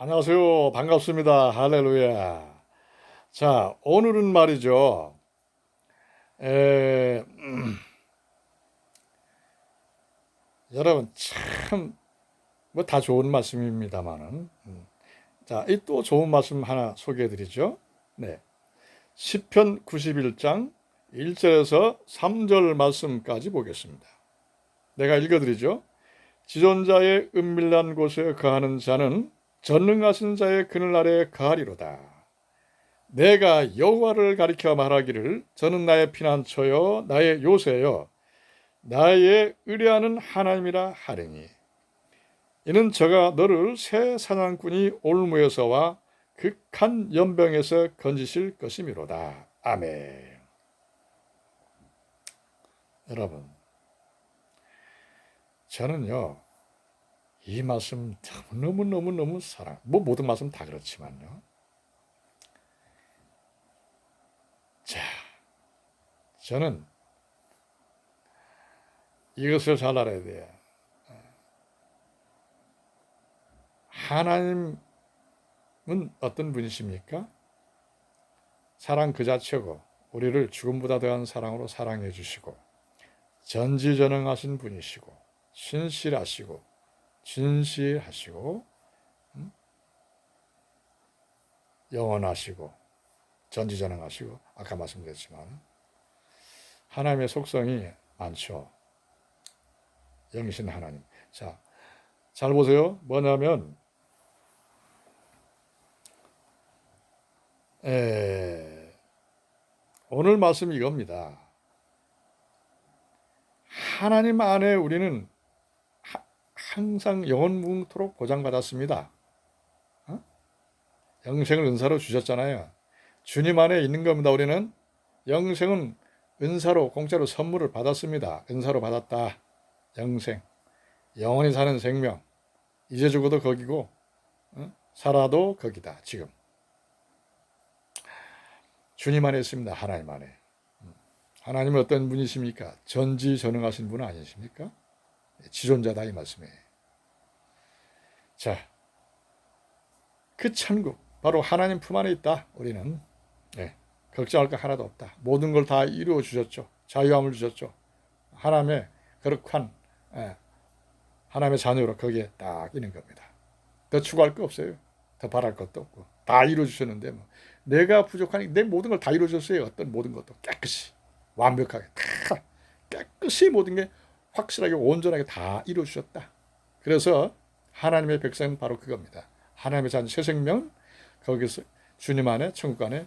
안녕하세요. 반갑습니다. 할렐루야. 자, 오늘은 말이죠. 에, 음, 여러분, 참, 뭐 다 좋은 말씀입니다만은. 음, 자, 이 또 좋은 말씀 하나 소개해 드리죠. 네. 10편 91장 1절에서 3절 말씀까지 보겠습니다. 내가 읽어 드리죠. 지존자의 은밀한 곳에 거하는 자는 전능하신 자의 그늘 아래 거하리로다. 내가 여호와를 가리켜 말하기를 저는 나의 피난처요 나의 요새요 나의 의뢰하는 하나님이라 하리니 이는 저가 너를 새 사냥꾼이 올무에서와 극한 연병에서 건지실 것이미로다. 아멘. 여러분, 저는요, 이 말씀 너무 너무 너무 사랑, 뭐 모든 말씀 다 그렇지만요. 자, 저는 이것을 잘 알아야 돼요. 하나님은 어떤 분이십니까? 사랑 그 자체고, 우리를 죽음보다 더한 사랑으로 사랑해 주시고, 전지전능하신 분이시고, 신실하시고, 진실하시고 음? 영원하시고 전지전능하시고 아까 말씀드렸지만 하나님의 속성이 많죠. 영신 하나님. 자, 잘 보세요. 뭐냐면 에, 오늘 말씀 이겁니다. 하나님 안에 우리는 항상 영원 무궁토록 보장받았습니다. 어? 영생을 은사로 주셨잖아요. 주님 안에 있는 겁니다. 우리는 영생은 은사로 공짜로 선물을 받았습니다. 은사로 받았다. 영생. 영원히 사는 생명. 이제 죽어도 거기고 어? 살아도 거기다. 지금. 주님 안에 있습니다. 하나님 안에. 음. 하나님은 어떤 분이십니까? 전지전능하신 분 아니십니까? 지존자다 이 말씀이에요. 자, 그 천국 바로 하나님 품 안에 있다. 우리는 네, 걱정할 거 하나도 없다. 모든 걸 다 이루어 주셨죠. 자유함을 주셨죠. 하나님의 거룩한 예, 하나님의 자녀로 거기에 딱 있는 겁니다. 더 추구할 거 없어요. 더 바랄 것도 없고 다 이루어 주셨는데 뭐 내가 부족하니 내 모든 걸 다 이루어 줬어요. 어떤 모든 것도 깨끗이 완벽하게 다 깨끗이 모든 게 확실하게 온전하게 다 이루어 주셨다. 그래서 하나님의 백성은 바로 그겁니다. 하나님의 자녀 새 생명 거기서 주님 안에 천국 안에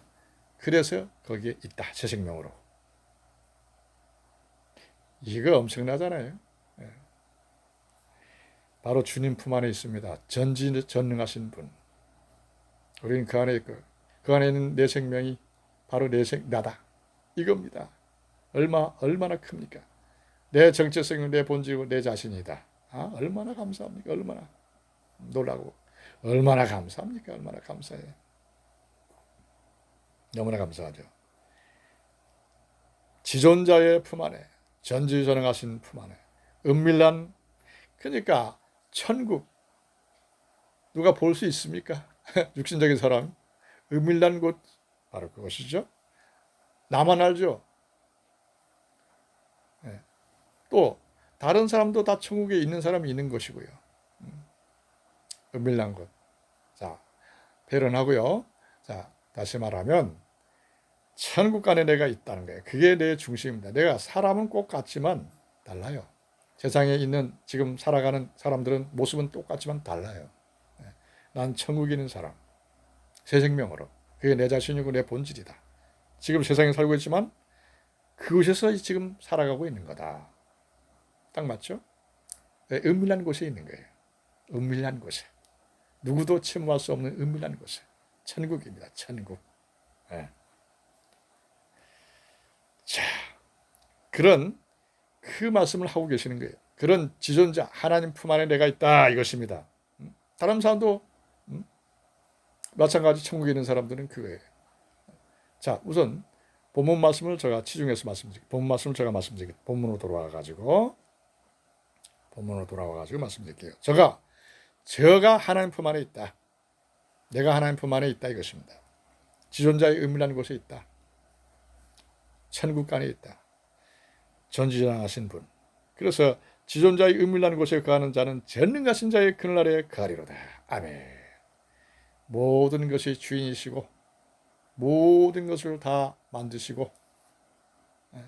그래서 거기에 있다. 새 생명으로. 이거 엄청나잖아요. 예. 바로 주님 품 안에 있습니다. 전지 전능하신 분. 우리는 그 안에 있고 그 안에 있는 내 생명이 바로 내 생, 나다. 이겁니다. 얼마 얼마나 큽니까? 내 정체성은 내 본질이고 내 자신이다. 아, 얼마나 감사합니까? 얼마나 놀라고 얼마나 감사합니까? 얼마나 감사해. 너무나 감사하죠. 지존자의 품 안에 전지전능하신 품 안에 은밀한 그러니까 천국 누가 볼 수 있습니까? 육신적인 사람 은밀한 곳 바로 그것이죠. 나만 알죠. 네. 또 다른 사람도 다 천국에 있는 사람이 있는 것이고요. 음. 은밀한 곳. 자, 배련하고요. 자, 다시 말하면 천국 안에 내가 있다는 거예요. 그게 내 중심입니다. 내가 사람은 꼭 같지만 달라요. 세상에 있는 지금 살아가는 사람들은 모습은 똑같지만 달라요. 네. 난 천국에 있는 사람, 새 생명으로. 그게 내 자신이고 내 본질이다. 지금 세상에 살고 있지만 그곳에서 지금 살아가고 있는 거다. 딱 맞죠? 네, 은밀한 곳에 있는 거예요. 은밀한 곳에. 누구도 침범할 수 없는 은밀한 곳에. 천국입니다. 천국. 네. 자, 그런 그 말씀을 하고 계시는 거예요. 그런 지존자 하나님 품 안에 내가 있다 이것입니다. 음? 다른 사람도 음? 마찬가지 천국에 있는 사람들은 그거예요. 자, 우선 본문 말씀을 제가 치중해서 말씀드릴게요. 본문 말씀을 제가 말씀드릴게요. 본문으로 돌아와 가지고 본문으로 돌아와 가지고 말씀드릴게요. 제가 제가 하나님 품 안에 있다. 내가 하나님 품 안에 있다 이것입니다. 지존자의 의미라는 곳에 있다. 천국 안에 있다. 전지전능하신 분. 그래서 지존자의 의미라는 곳에 거하는 자는 전능하신 자의 그늘날에 거하리로다. 아멘. 모든 것이 주인이시고 모든 것을 다 만드시고 예,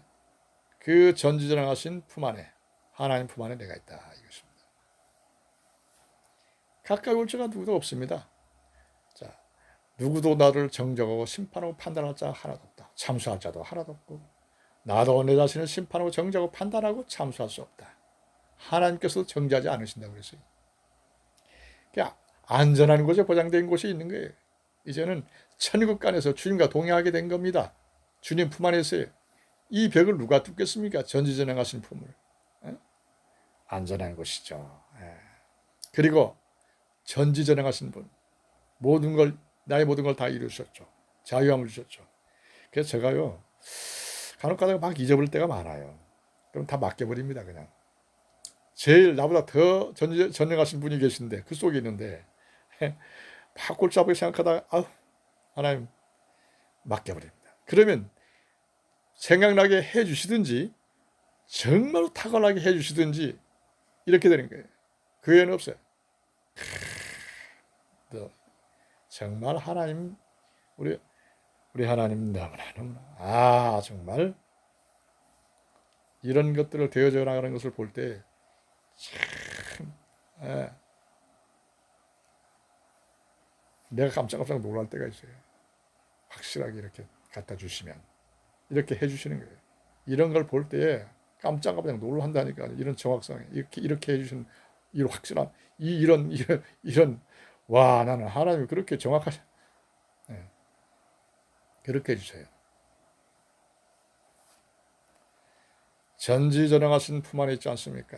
그 전지전능하신 품 안에 하나님 품 안에 내가 있다 이것입니다. 가까이 올 자가 누구도 없습니다. 자, 누구도 나를 정정하고 심판하고 판단할 자 하나도 없다. 참수할 자도 하나도 없고 나도 내 자신을 심판하고 정죄하고 판단하고 참수할 수 없다. 하나님께서 정죄하지 않으신다고 그랬어요. 그러니까 안전한 곳에 보장된 곳이 있는 거예요. 이제는 천국 안에서 주님과 동행하게 된 겁니다. 주님 품 안에서요. 이 벽을 누가 뚫겠습니까? 전지전능하신 품을. 에? 안전한 곳이죠. 에. 그리고 전지전능하신 분. 모든 걸, 나의 모든 걸 다 이루셨죠. 자유함을 주셨죠. 그래서 제가요, 간혹 가다가 막 잊어버릴 때가 많아요. 그럼 다 맡겨버립니다, 그냥. 제일 나보다 더 전, 전능하신 분이 계신데, 그 속에 있는데, 막 골잡이 생각하다가, 아우, 하나님, 맡겨버립니다. 그러면 생각나게 해 주시든지, 정말로 탁월하게 해 주시든지, 이렇게 되는 거예요. 그 외에는 없어요. 또 정말 하나님, 우리, 우리 하나님 너무나 너무나, 아, 정말, 이런 것들을 되어져 나가는 것을 볼 때, 참, 예. 내가 깜짝깜짝 놀랄 때가 있어요. 확실하게 이렇게 갖다 주시면 이렇게 해주시는 거예요. 이런 걸 볼 때에 깜짝깜짝 놀란다니까 이런 정확성 이렇게 이렇게 해주신 이런 확실한 이 이런 이런 이런 와 나는 하나님이 그렇게 정확하시 네. 그렇게 해주세요. 전지전능하신 품 안에 있지 않습니까?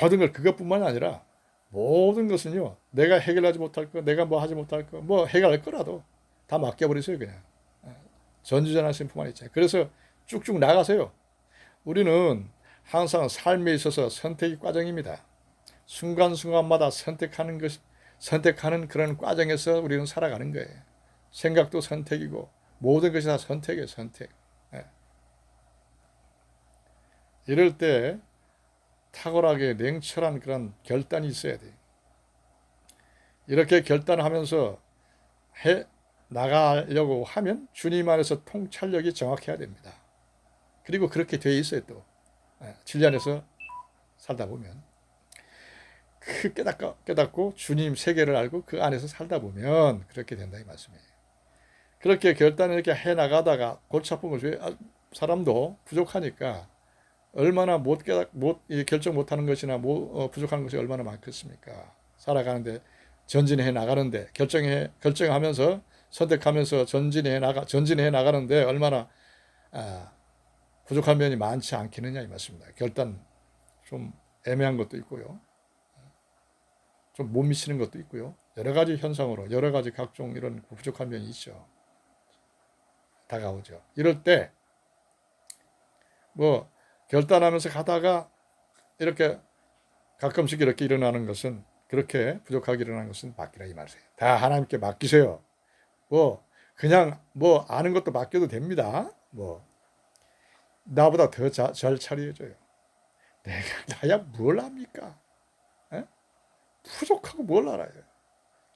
모든 걸 그것뿐만이 아니라 모든 것은요 내가 해결하지 못할 거 내가 뭐 하지 못할 거 뭐 해결할 거라도 다 맡겨버리세요 그냥 전지전하신 품 안에 있잖아요 그래서 쭉쭉 나가세요 우리는 항상 삶에 있어서 선택의 과정입니다 순간순간마다 선택하는 것 선택하는 그런 과정에서 우리는 살아가는 거예요 생각도 선택이고 모든 것이 다 선택이에요 선택 예. 이럴 때 탁월하게 냉철한 그런 결단이 있어야 돼. 이렇게 결단하면서 해 나가려고 하면 주님 안에서 통찰력이 정확해야 됩니다. 그리고 그렇게 돼 있어요 또. 7년 안에서 살다 보면. 그 깨닫고, 깨닫고 주님 세계를 알고 그 안에서 살다 보면 그렇게 된다 이 말씀이에요. 그렇게 결단을 이렇게 해 나가다가 골치 아픈 거죠. 사람도 부족하니까 얼마나 못, 깨닫, 못 결정 못하는 것이나 못, 어, 부족한 것이 얼마나 많겠습니까? 살아가는데 전진해 나가는데 결정해 결정하면서 선택하면서 전진해 나가 전진해 나가는데 얼마나 아, 부족한 면이 많지 않겠느냐 이 말씀입니다. 결단 좀 애매한 것도 있고요. 좀 못 미치는 것도 있고요. 여러 가지 현상으로 여러 가지 각종 이런 부족한 면이 있죠. 다가오죠. 이럴 때 뭐 결단하면서 가다가 이렇게 가끔씩 이렇게 일어나는 것은 그렇게 부족하게 일어나는 것은 맡기라 이 말이에요. 다 하나님께 맡기세요. 뭐 그냥 뭐 아는 것도 맡겨도 됩니다. 뭐 나보다 더 잘 차려줘요. 내가 나야 뭘 합니까? 에? 부족하고 뭘 알아요?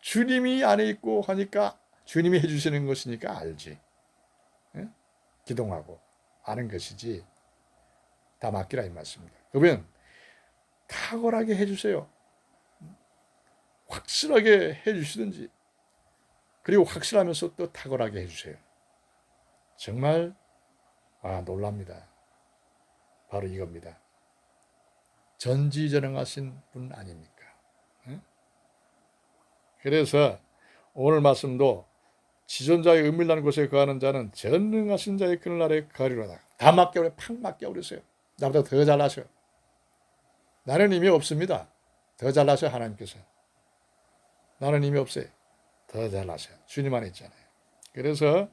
주님이 안에 있고 하니까 주님이 해주시는 것이니까 알지. 에? 기동하고 아는 것이지. 다 맡기라 이 말씀입니다. 그러면 탁월하게 해주세요. 확실하게 해주시든지 그리고 확실하면서 또 탁월하게 해주세요. 정말 아 놀랍니다. 바로 이겁니다. 전지전능하신 분 아닙니까? 그래서 오늘 말씀도 지존자의 은밀한 곳에 거하는 자는 전능하신 자의 그늘날에 거리로다. 다 맡겨버려 팍 맡겨버렸어요. 나보다 더 잘나셔. 나는 의미 없습니다. 더 잘나셔 하나님께서. 나는 의미 없어요. 더 잘나셔. 주님 안에 있잖아요. 그래서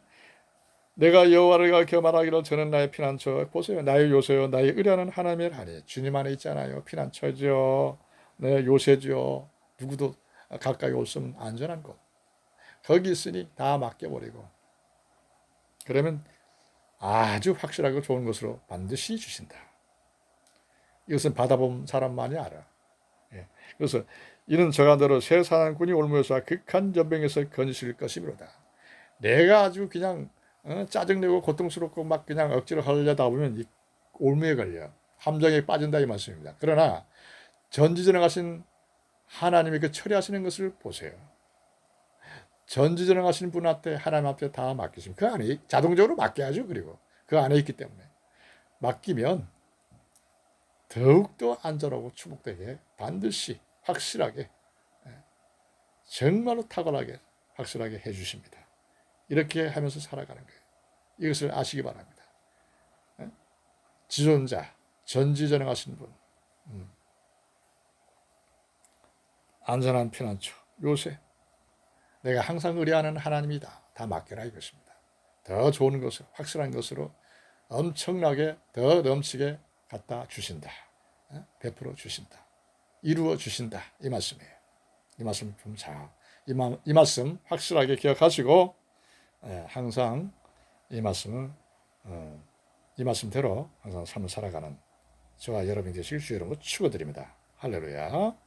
내가 여호와를 가르쳐 말하기를 저는 나의 피난처 보세요. 나의 요새요. 나의 의뢰하는 하나님의 하니 주님 안에 있잖아요. 피난처죠. 네, 요새죠. 누구도 가까이 올 수 없는 안전한 곳. 거기 있으니 다 맡겨버리고 그러면 아주 확실하고 좋은 것으로 반드시 주신다. 이것은 받아본 사람만이 알아. 예. 그래서 이는 저간대로 새 사냥꾼이 올무에서 극한 전병에서 건지실 것이므로다. 내가 아주 그냥 어, 짜증내고 고통스럽고 막 그냥 억지로 하려다 보면 이 올무에 걸려 함정에 빠진다 이 말씀입니다. 그러나 전지전능하신 하나님이 그 처리하시는 것을 보세요. 전지전능하신 분한테 하나님 앞에 다 맡기시면 그 안에 자동적으로 맡겨야죠. 그리고 그 안에 있기 때문에 맡기면 더욱더 안전하고 축복되게 반드시 확실하게 예, 정말로 탁월하게 확실하게 해주십니다. 이렇게 하면서 살아가는 거예요. 이것을 아시기 바랍니다. 예? 지존자, 전지전능하신 분, 음. 안전한 피난처, 요새 내가 항상 의뢰하는 하나님이다. 다 맡겨라 이것입니다. 더 좋은 것으로, 확실한 것으로 엄청나게 더 넘치게 갖다 주신다. 예? 베풀어 주신다. 이루어 주신다. 이 말씀이에요. 이 말씀 좀 자, 이, 마, 이 말씀 확실하게 기억하시고 예, 항상 이 말씀을 어, 이 말씀대로 항상 삶을 살아가는 저와 여러분이 되시길 이름으로 축원드립니다. 할렐루야.